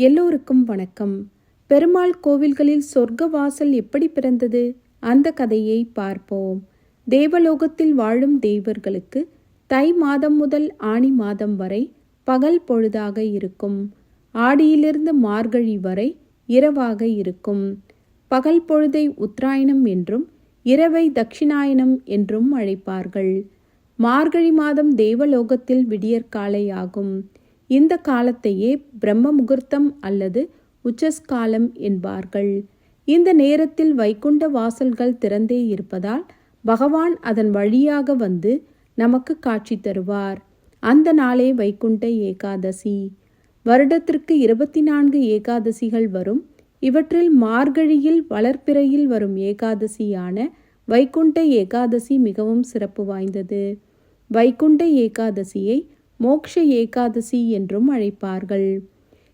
எல்லோருக்கும் வணக்கம். பெருமாள் கோவில்களில் சொர்க்க வாசல் எப்படி பிறந்தது? அந்த கதையை பார்ப்போம். தேவலோகத்தில் வாழும் தேவர்களுக்கு தை மாதம் முதல் ஆணி மாதம் வரை பகல் பொழுதாக இருக்கும். ஆடியிலிருந்து மார்கழி வரை இரவாக இருக்கும். பகல் பொழுதை உத்தராயணம் என்றும் இரவை தட்சிணாயனம் என்றும் அழைப்பார்கள். மார்கழி மாதம் தேவலோகத்தில் விடியற்காலை ஆகும். இந்த காலத்தையே பிரம்ம முகூர்த்தம் அல்லது உச்சஸ்காலம் என்பார்கள். இந்த நேரத்தில் வைகுண்ட வாசல்கள் திறந்தே இருப்பதால் பகவான் அதன் வழியாக வந்து நமக்கு காட்சி தருவார். அந்த நாளே வைகுண்ட ஏகாதசி. வருடத்திற்கு இருபத்தி நான்கு ஏகாதசிகள் வரும். இவற்றில் மார்கழியில் வளர்ப்பிறையில் வரும் ஏகாதசியான வைகுண்ட ஏகாதசி மிகவும் சிறப்பு வாய்ந்தது. வைகுண்ட ஏகாதசியை மோக்ஷ ஏகாதசி என்றும் அழைப்பார்கள்.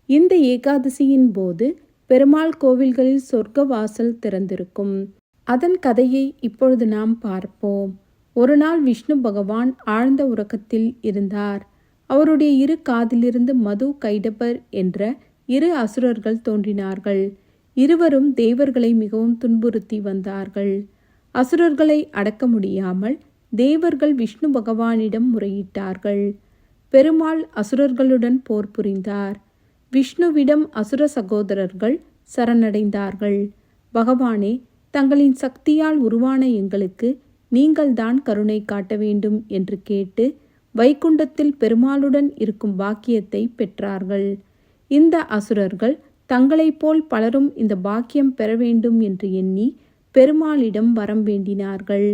இந்த ஏகாதசியின் போது பெருமாள் கோவில்களில் சொர்க்க வாசல் திறந்திருக்கும். அதன் கதையை இப்பொழுது நாம் பார்ப்போம். ஒரு நாள் விஷ்ணு பகவான் ஆழ்ந்த உறக்கத்தில் இருந்தார். அவருடைய இரு காதிலிருந்து மது கைடபர் என்ற இரு அசுரர்கள் தோன்றினார்கள். இருவரும் தேவர்களை மிகவும் துன்புறுத்தி வந்தார்கள். அசுரர்களை அடக்க முடியாமல் தேவர்கள் விஷ்ணு பகவானிடம் முறையிட்டார்கள். பெருமாள் அசுரர்களுடன் போர் புரிந்தார். விஷ்ணுவிடம் அசுர சகோதரர்கள் சரணடைந்தார்கள். பகவானே தங்களின் சக்தியால் உருவான எங்களுக்கு நீங்கள்தான் கருணை காட்ட வேண்டும் என்று கேட்டு வைகுண்டத்தில் பெருமாளுடன் இருக்கும் பாக்கியத்தை பெற்றார்கள். இந்த அசுரர்கள் தங்களைப் போல் பலரும் இந்த பாக்கியம் பெற வேண்டும் என்று எண்ணி பெருமாளிடம் வரம் வேண்டினார்கள்.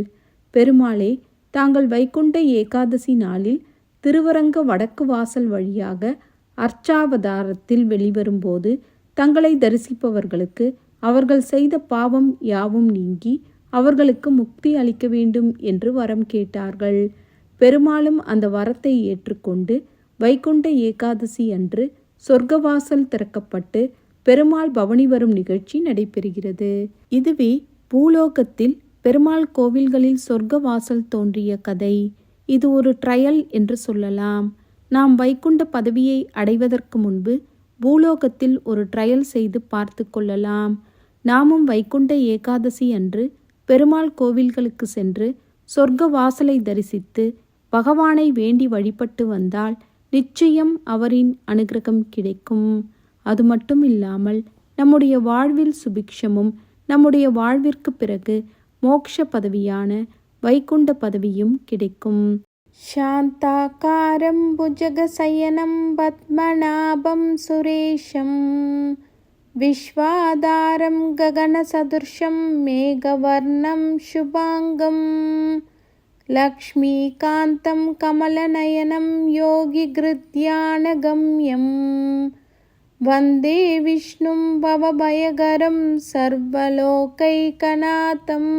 பெருமாளே தாங்கள் வைகுண்ட ஏகாதசி நாளில் திருவரங்க வடக்கு வாசல் வழியாக அர்ச்சாவதாரத்தில் வெளிவரும்போது தங்களை தரிசிப்பவர்களுக்கு அவர்கள் செய்த பாவம் யாவும் நீங்கி அவர்களுக்கு முக்தி அளிக்க வேண்டும் என்று வரம் கேட்டார்கள். பெருமாளும் அந்த வரத்தை ஏற்றுக்கொண்டு வைகுண்ட ஏகாதசி அன்று சொர்க்கவாசல் திறக்கப்பட்டு பெருமாள் பவனி வரும் நிகழ்ச்சி நடைபெறுகிறது. இதுவே பூலோகத்தில் பெருமாள் கோவில்களில் சொர்க்க வாசல் தோன்றிய கதை. இது ஒரு ட்ரையல் என்று சொல்லலாம். நாம் வைகுண்ட பதவியை அடைவதற்கு முன்பு பூலோகத்தில் ஒரு ட்ரையல் செய்து பார்த்து கொள்ளலாம். நாமும் வைகுண்ட ஏகாதசி அன்று பெருமாள் கோவில்களுக்கு சென்று சொர்க்க வாசலை தரிசித்து பகவானை வேண்டி வழிபட்டு வந்தால் நிச்சயம் அவரின் அனுகிரகம் கிடைக்கும். அது மட்டும் இல்லாமல் நம்முடைய வாழ்வில் சுபிக்ஷமும் நம்முடைய வாழ்விற்கு பிறகு மோக்ஷ பதவியான வைகுண்ட பதவியும் கிடைக்கும் சாந்தாக்காரம் புஜகசயனம் பத்மநாபம் சுரேஷம் விஸ்வாதாரம் ககனசதுர்ஷம் மேகவர்ணம் சுபாங்கம் लक्ष्मीकान्तं कमलनयनं योगिगृध्यानगम्यं वन्दे विष्णुं भवभयगरं सर्वलोकैकनाथम्